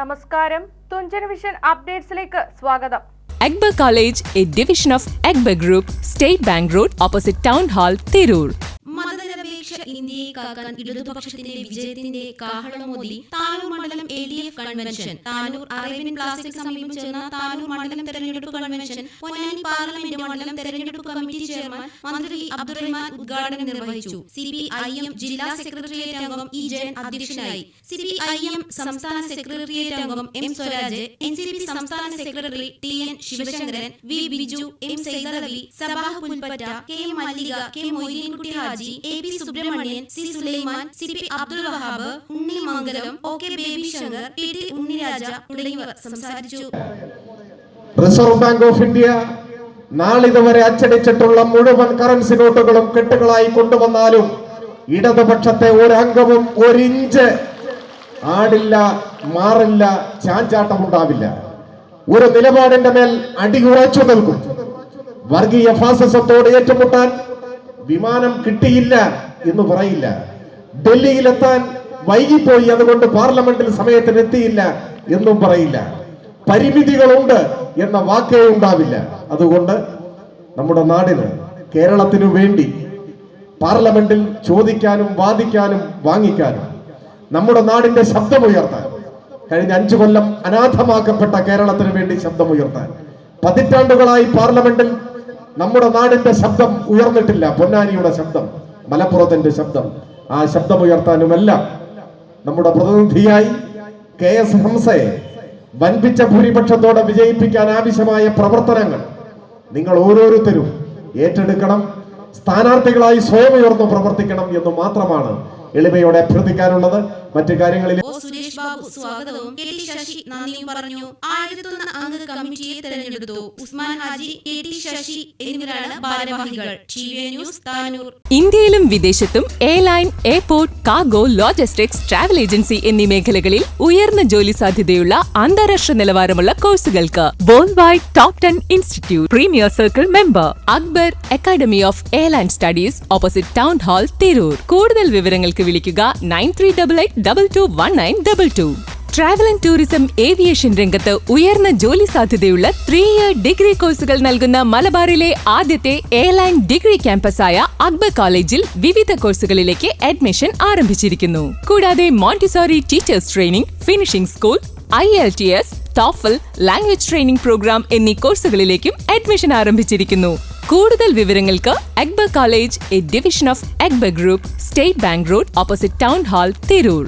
നമസ്കാരം തുഞ്ചൻ വിഷൻ അപ്ഡേറ്റ്സിലേക്ക് സ്വാഗതം Akbar College, a division of Akbar Group, State Bank Road, opposite Town Hall, Tirur. മതനിരപേക്ഷ ഇന്ത്യയെ കാക്കാൻ ഇടതുപക്ഷത്തിന്റെ വിജയത്തിന്റെ കാഹളമോദി താനൂർ മണ്ഡലം A D F convention Tanur Arabian plastic സമീപം ചേർന്ന താനൂർ മണ്ഡലം തെരഞ്ഞെടുപ്പ് കൺവെൻഷൻ പൊന്നാനി പാർലമെന്റ് മണ്ഡലം തെരഞ്ഞെടുപ്പ് കമ്മിറ്റി ചെയർമാൻ മന്ത്രി അബ്ദുറഹ്മാൻ ഉദ്ഘാടനം നിർവഹിച്ചു. സി പി ഐ എം ജില്ലാ സെക്രട്ടേറിയറ്റ് അംഗം ഇ ജയൻ അധ്യക്ഷനായി. സി പി ഐ എം സംസ്ഥാന സെക്രട്ടേറിയറ്റ് അംഗം M Swaraj N C P സംസ്ഥാന secretary T N Sivasankaran V Biju M Saidalavi Sabah Pulpatta K Mallika K Moideenkutty Haji A P Subramanian C Sulaiman C P Abdul Wahab Unni Mangalam O K Baby Shankar P T Unniraja തുടങ്ങിയവർ സംസാരിച്ചു. Reserve bank of India നാളിതുവരെ അച്ചടിച്ചിട്ടുള്ള മുഴുവൻ currency നോട്ടുകളും കെട്ടുകളായി കൊണ്ടുവന്നാലും ഇടതുപക്ഷത്തെ ഒരു ഒരംഗവും ഒരിഞ്ച് ആടില്ല മാറില്ല ചാഞ്ചാട്ടമുണ്ടാവില്ല ഒരു നിലപാടിന്റെ മേൽ അടിയുറച്ചു നിൽക്കും. വർഗീയ ഫാസിസത്തോട് ഏറ്റുമുട്ടാൻ വിമാനം കിട്ടിയില്ല. എന്ന് പറയില്ല. ഡൽഹിയിലെത്താൻ വൈകിപ്പോയി അതുകൊണ്ട് പാർലമെന്റിൽ സമയത്തിന് എത്തിയില്ല എന്നും പറയില്ല. പരിമിതികളുണ്ട് എന്ന വാക്കേ ഉണ്ടാവില്ല. അതുകൊണ്ട് നമ്മുടെ നാടിന് കേരളത്തിനു വേണ്ടി പാർലമെന്റിൽ ചോദിക്കാനും വാദിക്കാനും വാങ്ങിക്കാനും നമ്മുടെ നാടിന്റെ ശബ്ദമുയർത്താൻ കഴിഞ്ഞ അഞ്ചു കൊല്ലം അനാഥമാക്കപ്പെട്ട കേരളത്തിന് വേണ്ടി ശബ്ദമുയർത്താൻ പതിറ്റാണ്ടുകളായി പാർലമെന്റിൽ നമ്മുടെ നാടിന്റെ ശബ്ദം ഉയർന്നിട്ടില്ല പൊന്നാനിയുടെ ശബ്ദം. മലപ്പുറത്തിന്റെ ശബ്ദം ആ ശബ്ദമുയർത്താനുമെല്ലാം. നമ്മുടെ പ്രതിനിധിയായി കെ എസ് ഹംസയെ വൻപിച്ച ഭൂരിപക്ഷത്തോടെ വിജയിപ്പിക്കാൻ ആവശ്യമായ പ്രവർത്തനങ്ങൾ നിങ്ങൾ ഓരോരുത്തരും ഏറ്റെടുക്കണം സ്ഥാനാർത്ഥികളായി സ്വയം ഉയർന്നു പ്രവർത്തിക്കണം എന്ന് മാത്രമാണ് എളിമയോടെ അഭ്യർത്ഥിക്കാനുള്ളത്. മറ്റു കാര്യങ്ങളിൽ സുരേഷ് ബാബു സ്വാഗതവും. കെ ടി ശശി നന്ദിയും പറഞ്ഞു. ആയിരത്തൊന്ന് അംഗ കമ്മിറ്റിയെ തെരഞ്ഞെടുത്തു. ഉസ്മാൻ ഹാജി കെ ടി ശശി എന്നിവരാണ് ഭാരവാഹികൾ. ന്യൂസ് താനൂർ. ഇന്ത്യയിലും വിദേശത്തും airline airport cargo logistics travel agency എന്നീ മേഖലകളിൽ ഉയർന്ന ജോലി സാധ്യതയുള്ള അന്താരാഷ്ട്ര നിലവാരമുള്ള കോഴ്സുകൾക്ക് world wide top ten institute premier circle member Akbar academy of airline studies opposite town hall Tirur. കൂടുതൽ വിവരങ്ങൾക്ക് വിളിക്കുക nine three double eight double two one nine double two travel and tourism aviation രംഗത്ത് ഉയർന്ന ജോലി സാധ്യതയുള്ള three year degree കോഴ്സുകൾ നൽകുന്ന മലബാറിലെ ആദ്യത്തെ എയർലൈൻ ഡിഗ്രി ക്യാമ്പസായ അക്ബർ കോളേജിൽ വിവിധ കോഴ്സുകളിലേക്ക് അഡ്മിഷൻ ആരംഭിച്ചിരിക്കുന്നു. കൂടാതെ Montessori teachers training finishing school I L T S TOEFL language training program എന്നീ കോഴ്സുകളിലേക്കും അഡ്മിഷൻ ആരംഭിച്ചിരിക്കുന്നു. കൂടുതൽ വിവരങ്ങൾക്ക് Akbar college a division of Akbar group State Bank road opposite town hall Tirur.